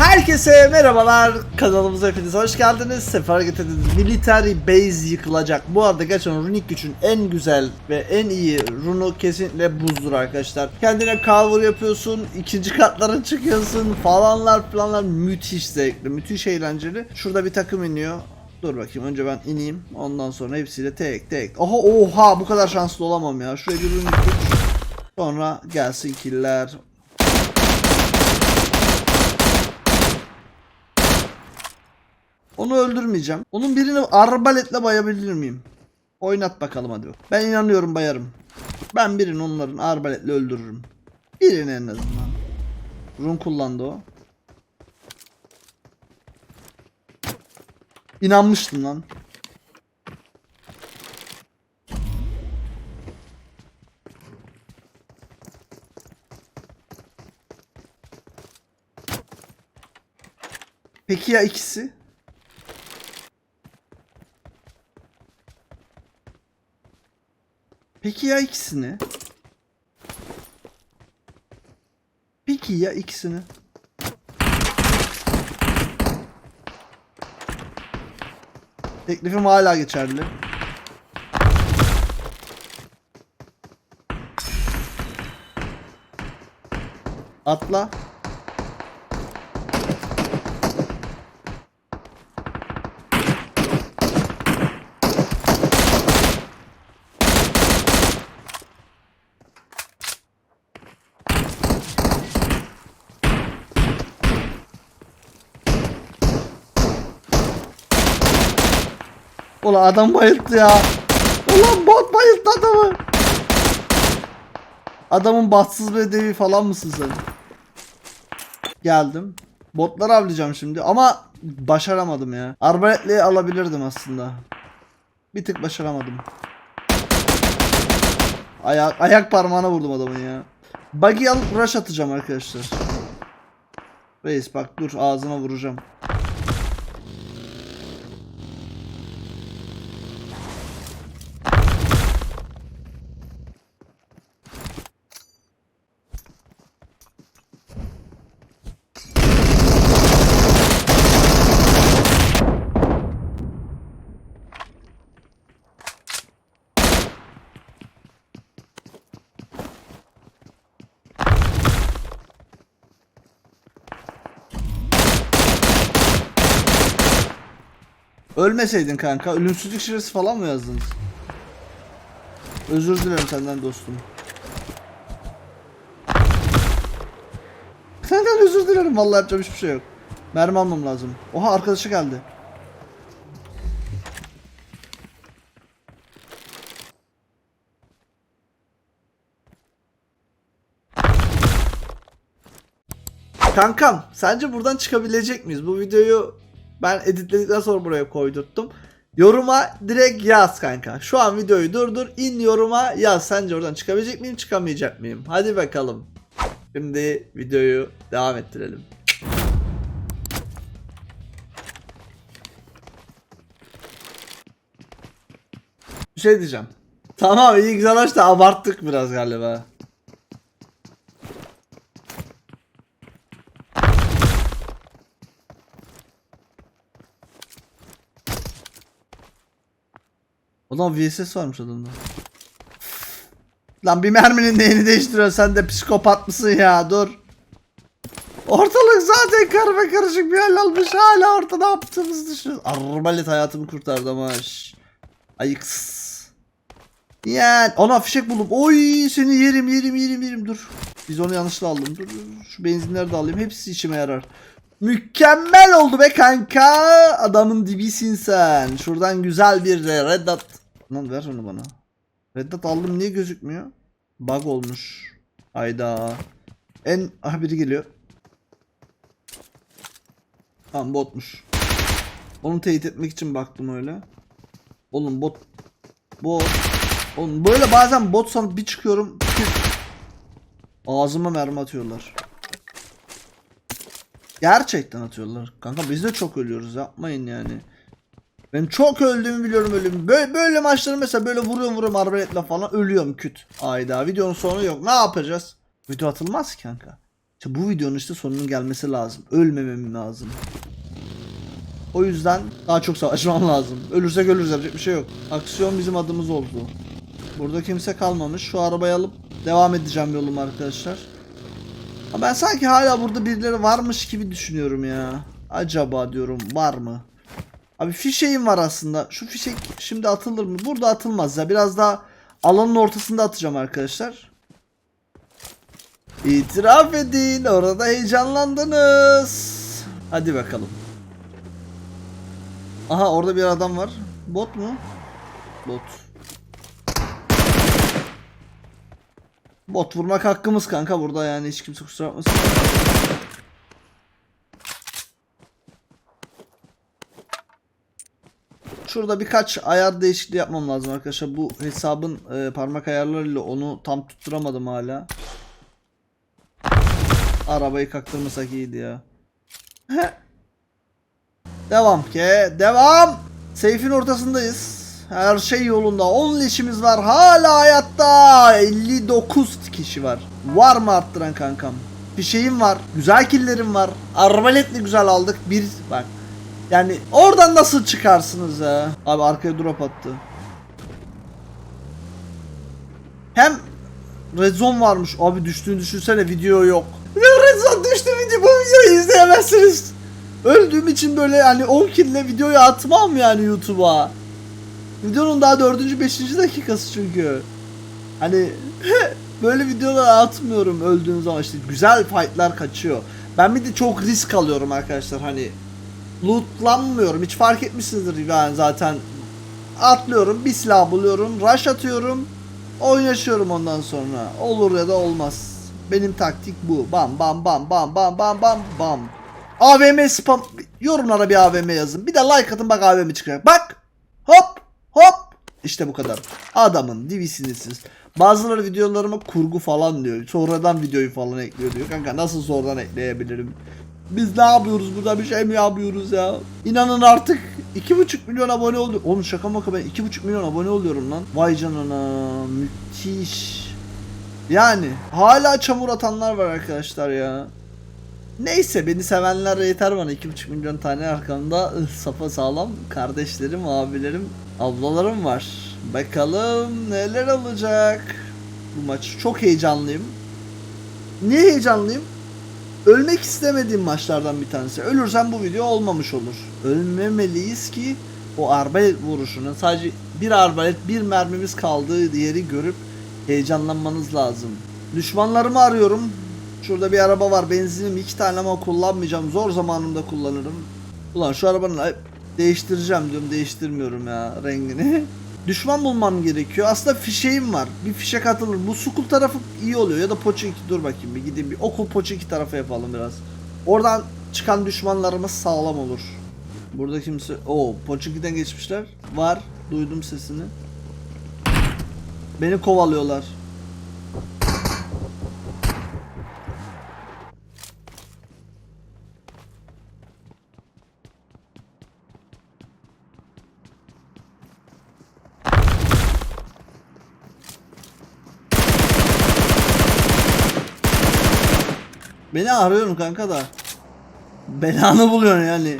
Herkese merhabalar. Kanalımıza hepiniz hoş geldiniz. Sefer getirdiniz. Military base yıkılacak. Bu arada gerçekten runik gücün en güzel ve en iyi runu kesinlikle buzdur arkadaşlar. Kendine cover yapıyorsun. ikinci katlara çıkıyorsun. Falanlar planlar müthiş zevkli. Müthiş eğlenceli. Şurada bir takım iniyor. Dur bakayım önce ben ineyim. Ondan sonra hepsiyle tek tek. Oha oha bu kadar şanslı olamam ya. Şuraya bir runik güç. Sonra gelsin killer. Onu öldürmeyeceğim. Onun birini arbaletle bayabilir miyim? Oynat bakalım hadi. Ben inanıyorum bayarım. Ben birini onların arbaletle öldürürüm. Birini en azından. Run kullandı o. İnanmıştım lan. Peki ya ikisi? Peki ya ikisini? Peki ya ikisini? Teklifim hala geçerli. Atla. Ulan adam bayılttı ya. Ulan bot bayılttı adamı. Adamın bahtsız bedevi falan mısın sen? Geldim. Botları avlayacağım şimdi ama başaramadım ya. Arbaletle alabilirdim aslında. Bir tık başaramadım. Ayak, ayak parmağına vurdum adamın ya. Buggy alıp rush atacağım arkadaşlar. Reis bak dur ağzına vuracağım. Ölmeseydin kanka. Ölümsüzlük şifresi falan mı yazdınız? Özür dilerim senden dostum. Senden özür dilerim vallahi yapacağım hiçbir şey yok. Mermi almam lazım. Oha arkadaşı geldi. Kankam sence buradan çıkabilecek miyiz? Bu videoyu ben editledikten sonra buraya koydurttum. Yoruma direkt yaz kanka. Şu an videoyu durdur. in yoruma yaz. Sence oradan çıkabilecek miyim çıkamayacak mıyım? Hadi bakalım. Şimdi videoyu devam ettirelim. Bir şey diyeceğim. Tamam iyi güzel da abarttık biraz galiba. Ulan VSS varmış adamda. Lan bir merminin neyini değiştiriyorsun sen de psikopat mısın ya dur. Ortalık zaten karma karışık bir hal almış hala ortada ne yaptığımızı düşünüyoruz. Arbalet hayatımı kurtardı ama. şş. Ayıks. Yani ona fişek buldum. Oy seni yerim yerim yerim yerim dur. Biz onu yanlışla aldım. Dur, dur. Şu benzinleri de alayım. Hepsi işime yarar. Mükemmel oldu be kanka. Adamın dibisin sen. Şuradan güzel bir de red. Lan ver onu bana. Red dot aldım niye gözükmüyor? Bug olmuş. Hayda. En ah biri geliyor. Tamam botmuş. Onu teyit etmek için baktım öyle. Oğlum bot. Bot. Oğlum böyle bazen bot sanıp bir çıkıyorum. Ağzıma mermi atıyorlar. Gerçekten atıyorlar. Kanka biz de çok ölüyoruz yapmayın yani. Ben çok öldüğümü biliyorum ölüm. Böyle, böyle maçları mesela böyle vuruyorum vuruyorum arbaletle falan ölüyorum küt. Ayda videonun sonu yok. Ne yapacağız? Video atılmaz ki kanka. İşte bu videonun işte sonunun gelmesi lazım. Ölmemem lazım. O yüzden daha çok savaşmam lazım. Ölürsek ölürüz yapacak bir şey yok. Aksiyon bizim adımız oldu. Burada kimse kalmamış. Şu arabayı alıp devam edeceğim yolum arkadaşlar. Ama ben sanki hala burada birileri varmış gibi düşünüyorum ya. Acaba diyorum var mı? Abi fişeğim var aslında. Şu fişek şimdi atılır mı? Burada atılmaz ya. Biraz daha alanın ortasında atacağım arkadaşlar. İtiraf edin. Orada heyecanlandınız. Hadi bakalım. Aha orada bir adam var. Bot mu? Bot. Bot vurmak hakkımız kanka burada yani hiç kimse kusura bakmasın. Şurada birkaç ayar değişikliği yapmam lazım arkadaşlar. Bu hesabın e, parmak ayarlarıyla onu tam tutturamadım hala. Arabayı kaktırmasak iyiydi ya. devam ki. Devam. Seyfin ortasındayız. Her şey yolunda. 10 leşimiz var. Hala hayatta. 59 kişi var. Var mı arttıran kankam? Bir şeyim var. Güzel killerim var. Arbaletle güzel aldık. Bir bak. Yani oradan nasıl çıkarsınız ya? Abi arkaya drop attı. Hem Red Zone varmış. Abi düştüğünü düşünsene video yok. Ya Red Zone düştü video bu videoyu izleyemezsiniz. Öldüğüm için böyle hani 10 kille videoyu atmam yani YouTube'a. Videonun daha 4. 5. dakikası çünkü. Hani böyle videolar atmıyorum öldüğüm zaman işte güzel fightlar kaçıyor. Ben bir de çok risk alıyorum arkadaşlar hani lootlanmıyorum. Hiç fark etmişsinizdir yani zaten. Atlıyorum, bir silah buluyorum, rush atıyorum, oynaşıyorum ondan sonra. Olur ya da olmaz. Benim taktik bu. Bam bam bam bam bam bam bam bam. AVM spam yorumlara bir AVM yazın. Bir de like atın bak AVM çıkacak. Bak. Hop hop. İşte bu kadar. Adamın divisiniz siz. Bazıları videolarıma kurgu falan diyor. Sonradan videoyu falan ekliyor diyor. Kanka nasıl sonradan ekleyebilirim? Biz ne yapıyoruz burada bir şey mi yapıyoruz ya? İnanın artık 2,5 milyon abone oldu. Oğlum şaka maka ben 2,5 milyon abone oluyorum lan. Vay canına müthiş. Yani hala çamur atanlar var arkadaşlar ya. Neyse beni sevenler yeter bana 2,5 milyon tane arkamda safa sağlam kardeşlerim, abilerim, ablalarım var. Bakalım neler olacak. Bu maç çok heyecanlıyım. Niye heyecanlıyım? Ölmek istemediğim maçlardan bir tanesi. Ölürsem bu video olmamış olur. Ölmemeliyiz ki o arbalet vuruşunu sadece bir arbalet bir mermimiz kaldığı yeri görüp heyecanlanmanız lazım. Düşmanlarımı arıyorum. Şurada bir araba var benzinim iki tane ama kullanmayacağım. Zor zamanımda kullanırım. Ulan şu arabanın değiştireceğim diyorum değiştirmiyorum ya rengini. Düşman bulmam gerekiyor. Aslında fişeğim var. Bir fişek atılır. Bu sukul tarafı iyi oluyor. Ya da Poçinki dur bakayım bir gideyim bir okul Poçinki tarafı yapalım biraz. Oradan çıkan düşmanlarımız sağlam olur. Burada kimse... Oo Poçinki'den geçmişler. Var. Duydum sesini. Beni kovalıyorlar. Beni arıyorum kanka da. Belanı buluyorsun yani.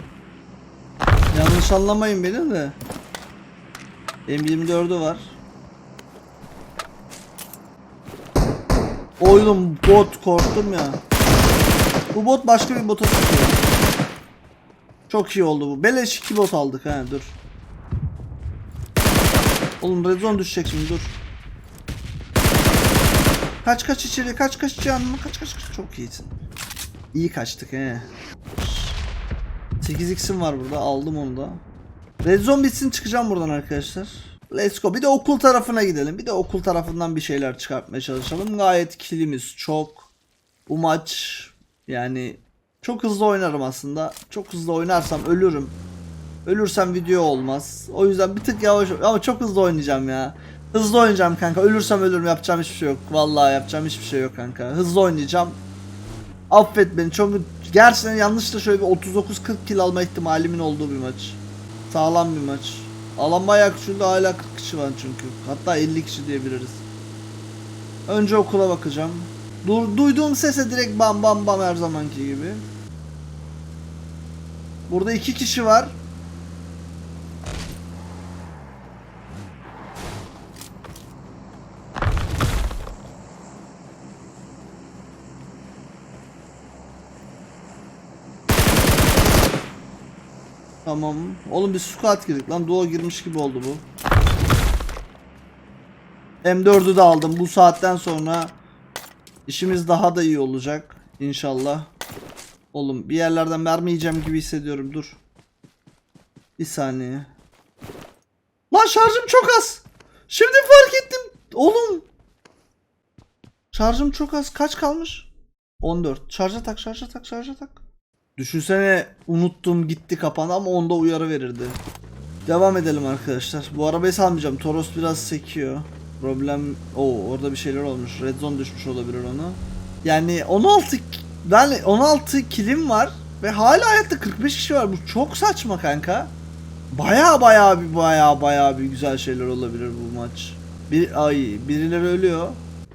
Yanlış anlamayın beni de. M24'ü var. Oğlum bot korktum ya. Bu bot başka bir bota tutuyor. Çok iyi oldu bu. Beleş 2 bot aldık ha dur. Oğlum red zone düşecek şimdi dur. Kaç kaç içeri kaç kaç canım kaç kaç kaç çok iyisin. İyi kaçtık he. 8x'im var burada aldım onu da. Red zone bitsin çıkacağım buradan arkadaşlar. Let's go. Bir de okul tarafına gidelim. Bir de okul tarafından bir şeyler çıkartmaya çalışalım. Gayet kilimiz çok. Bu maç yani çok hızlı oynarım aslında. Çok hızlı oynarsam ölürüm. Ölürsem video olmaz. O yüzden bir tık yavaş ama çok hızlı oynayacağım ya. Hızlı oynayacağım kanka. Ölürsem ölürüm. Yapacağım hiçbir şey yok. Vallahi yapacağım hiçbir şey yok kanka. Hızlı oynayacağım. Affet beni. Çok gerçekten yanlışla şöyle bir 39-40 kill alma ihtimalimin olduğu bir maç. Sağlam bir maç. Alan bayağı küçüldü hala 40 kişi var çünkü. Hatta 50 kişi diyebiliriz. Önce okula bakacağım. Dur, duyduğum sese direkt bam bam bam her zamanki gibi. Burada iki kişi var. Tamam. Oğlum bir squat girdik lan. Duo girmiş gibi oldu bu. M4'ü de aldım. Bu saatten sonra işimiz daha da iyi olacak. İnşallah. Oğlum bir yerlerden mermi yiyeceğim gibi hissediyorum. Dur. Bir saniye. Lan şarjım çok az. Şimdi fark ettim. Oğlum. Şarjım çok az. Kaç kalmış? 14. Şarja tak, şarja tak, şarja tak. Düşünsene unuttum gitti kapandı ama onda uyarı verirdi. Devam edelim arkadaşlar. Bu arabayı salmayacağım. Toros biraz sekiyor. Problem o orada bir şeyler olmuş. Red zone düşmüş olabilir ona. Yani 16 k- ben 16 kilim var ve hala hayatta 45 kişi var. Bu çok saçma kanka. Baya baya bir baya baya bir güzel şeyler olabilir bu maç. Bir ay birileri ölüyor.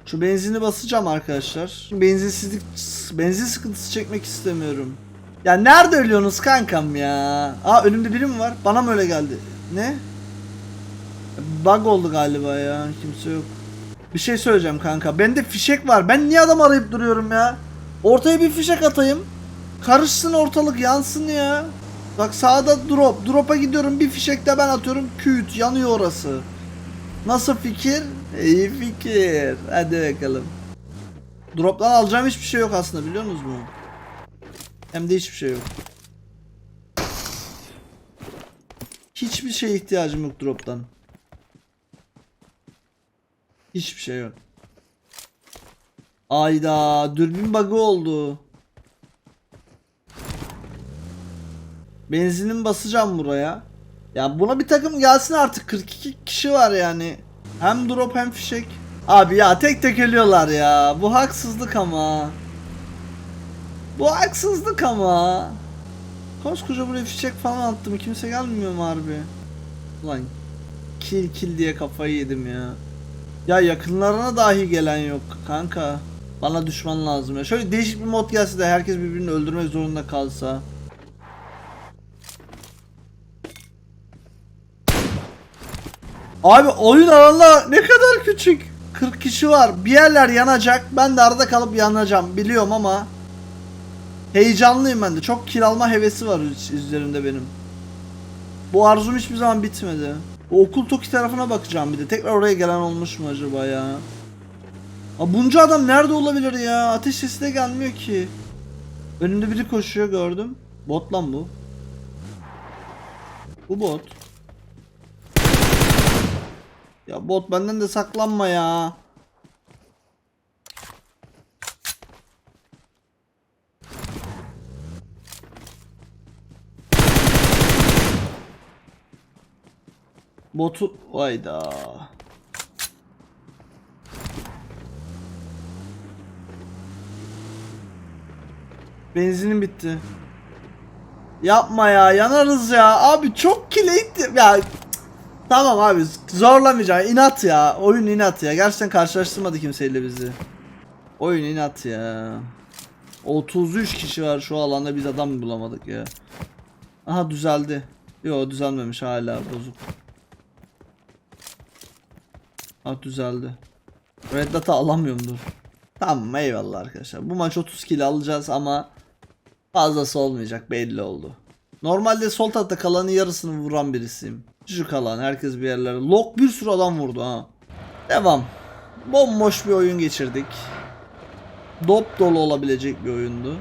Şu benzini basacağım arkadaşlar. Benzinsizlik benzin sıkıntısı çekmek istemiyorum. Ya nerede ölüyorsunuz kankam ya? Aa önümde biri mi var? Bana mı öyle geldi? Ne? Bug oldu galiba ya. Kimse yok. Bir şey söyleyeceğim kanka. Bende fişek var. Ben niye adam arayıp duruyorum ya? Ortaya bir fişek atayım. Karışsın ortalık yansın ya. Bak sağda drop. Drop'a gidiyorum bir fişek de ben atıyorum. Küt yanıyor orası. Nasıl fikir? İyi fikir. Hadi bakalım. Drop'tan alacağım hiçbir şey yok aslında biliyor musunuz mu? Hem de hiçbir şey yok. Hiçbir şeye ihtiyacım yok drop'tan. Hiçbir şey yok. Ayda dürbün bug'ı oldu. Benzinim basacağım buraya. Ya buna bir takım gelsin artık 42 kişi var yani. Hem drop hem fişek. Abi ya tek tek ölüyorlar ya. Bu haksızlık ama. Bu haksızlık ama. Koskoca buraya fişek falan attım. Kimse gelmiyor mu harbi? Ulan kill kill diye kafayı yedim ya. Ya yakınlarına dahi gelen yok kanka. Bana düşman lazım ya. Şöyle değişik bir mod gelse de herkes birbirini öldürmek zorunda kalsa. Abi oyun alanı ne kadar küçük. 40 kişi var. Bir yerler yanacak. Ben de arada kalıp yanacağım biliyorum ama heyecanlıyım ben de. Çok kill alma hevesi var üz- üzerimde benim. Bu arzum hiçbir zaman bitmedi. O okul Toki tarafına bakacağım bir de. Tekrar oraya gelen olmuş mu acaba ya? Aa, bunca adam nerede olabilir ya? Ateş sesi de gelmiyor ki. Önümde biri koşuyor gördüm. Bot lan bu. Bu bot. Ya bot benden de saklanma ya. Botu vayda. Benzinim bitti. Yapma ya yanarız ya. Abi çok kileydi ya. Tamam abi zorlamayacağım. İnat ya. Oyun inat ya. Gerçekten karşılaştırmadı kimseyle bizi. Oyun inat ya. 33 kişi var şu alanda biz adam bulamadık ya. Aha düzeldi. Yo düzelmemiş hala bozuk. Ha düzeldi. Red Dot'ı alamıyorum dur. Tamam eyvallah arkadaşlar. Bu maç 30 kill alacağız ama fazlası olmayacak belli oldu. Normalde sol tarafta kalanın yarısını vuran birisiyim. Şu kalan herkes bir yerlere. Lock bir sürü adam vurdu ha. Devam. Bomboş bir oyun geçirdik. Dop dolu olabilecek bir oyundu.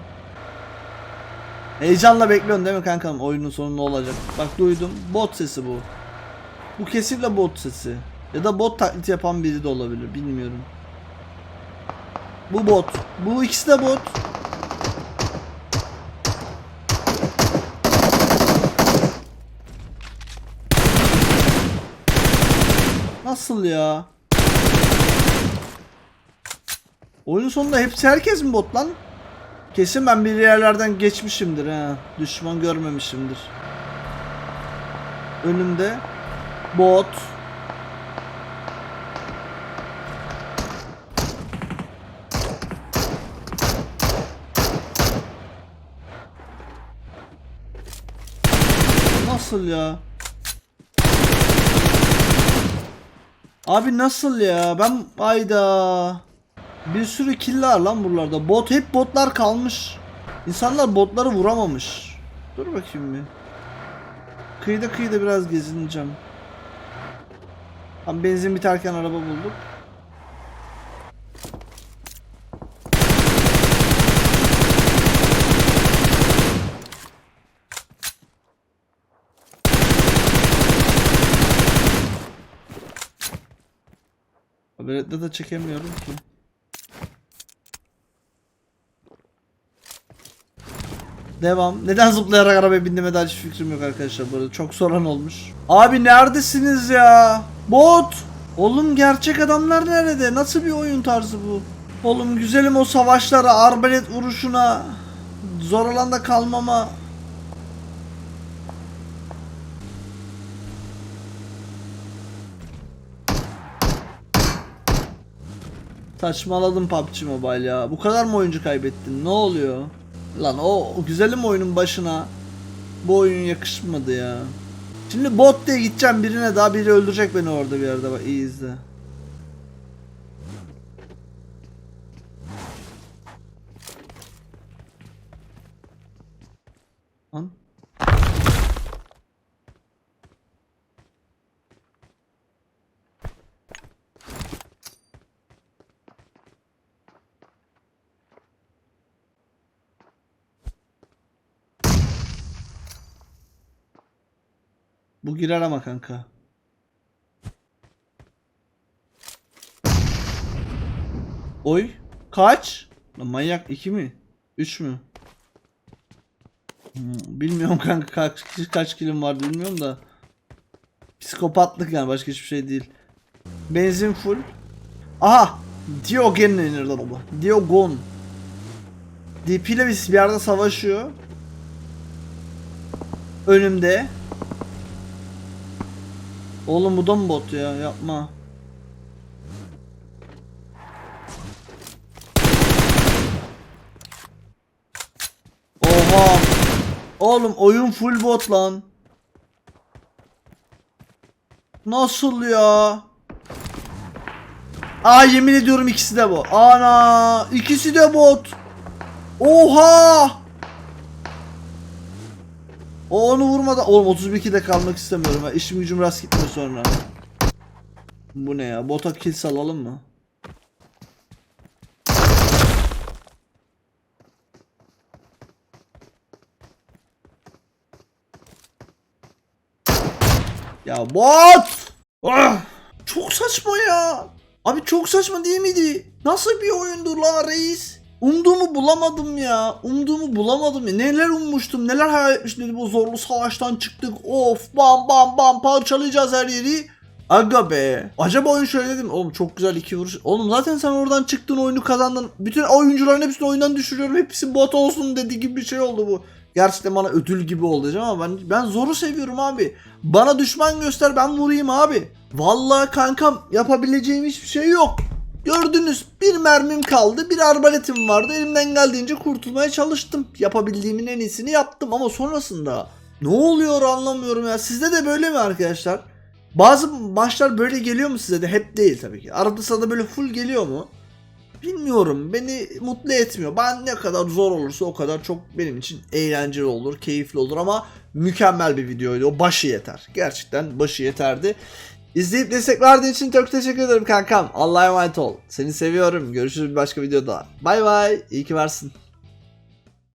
Heyecanla bekliyorsun değil mi kankam oyunun sonu ne olacak? Bak duydum. Bot sesi bu. Bu kesinlikle bot sesi. Ya da bot taklidi yapan biri de olabilir. Bilmiyorum. Bu bot. Bu ikisi de bot. Nasıl ya? Oyunun sonunda hepsi herkes mi bot lan? Kesin ben bir yerlerden geçmişimdir ha. Düşman görmemişimdir. Önümde bot. Nasıl ya? Abi nasıl ya? Ben ayda bir sürü kill var lan buralarda. Bot hep botlar kalmış. İnsanlar botları vuramamış. Dur bakayım bir. Kıyıda kıyıda biraz gezineceğim. Tam benzin biterken araba bulduk. Haberette de çekemiyorum ki. Devam. Neden zıplayarak arabaya bindiğime hiç fikrim yok arkadaşlar bu arada. Çok soran olmuş. Abi neredesiniz ya? Bot! Oğlum gerçek adamlar nerede? Nasıl bir oyun tarzı bu? Oğlum güzelim o savaşlara, arbalet vuruşuna, zor alanda kalmama. Saçmaladım PUBG Mobile ya. Bu kadar mı oyuncu kaybettin? Ne oluyor? Lan o, o güzelim oyunun başına bu oyun yakışmadı ya. Şimdi bot diye gideceğim birine daha biri öldürecek beni orada bir yerde bak iyi izle. Lan. Bu girer ama kanka. Oy. Kaç? Lan manyak 2 mi? 3 mü? Hmm, bilmiyorum kanka kaç, kaç kilim var bilmiyorum da. Psikopatlık yani başka hiçbir şey değil. Benzin full. Aha! Diogen baba. Diogon. DP ile bir yerde savaşıyor. Önümde. Oğlum bu da mı bot ya? Yapma. Oha. Oğlum oyun full bot lan. Nasıl ya? Aa yemin ediyorum ikisi de bu. Ana ikisi de bot. Oha. O onu vurmadan oğlum 32'de kalmak istemiyorum ha. İşim gücüm rast gitmiyor sonra. Bu ne ya? Bota kill salalım mı? Ya bot! Ah! Çok saçma ya. Abi çok saçma değil miydi? Nasıl bir oyundu la reis? Umduğumu bulamadım ya. Umduğumu bulamadım ya. Neler ummuştum, neler hayal etmiştim. Bu zorlu savaştan çıktık. Of bam bam bam parçalayacağız her yeri. Aga be. Acaba oyun şöyle dedim. Oğlum çok güzel iki vuruş. Oğlum zaten sen oradan çıktın oyunu kazandın. Bütün oyuncuların hepsini oyundan düşürüyorum. Hepsi bot olsun dedi gibi bir şey oldu bu. Gerçekten bana ödül gibi diyeceğim ama ben ben zoru seviyorum abi. Bana düşman göster ben vurayım abi. Vallahi kankam yapabileceğim hiçbir şey yok. Gördünüz bir mermim kaldı bir arbaletim vardı elimden geldiğince kurtulmaya çalıştım. Yapabildiğimin en iyisini yaptım ama sonrasında ne oluyor anlamıyorum ya. Sizde de böyle mi arkadaşlar? Bazı maçlar böyle geliyor mu size de? Hep değil tabii ki. Arada sırada böyle full geliyor mu? Bilmiyorum. Beni mutlu etmiyor. Ben ne kadar zor olursa o kadar çok benim için eğlenceli olur, keyifli olur ama mükemmel bir videoydu. O başı yeter. Gerçekten başı yeterdi. İzleyip destek verdiğin için çok teşekkür ederim kankam. Allah'a emanet ol. Seni seviyorum. Görüşürüz bir başka videoda. Bay bay. İyi ki varsın.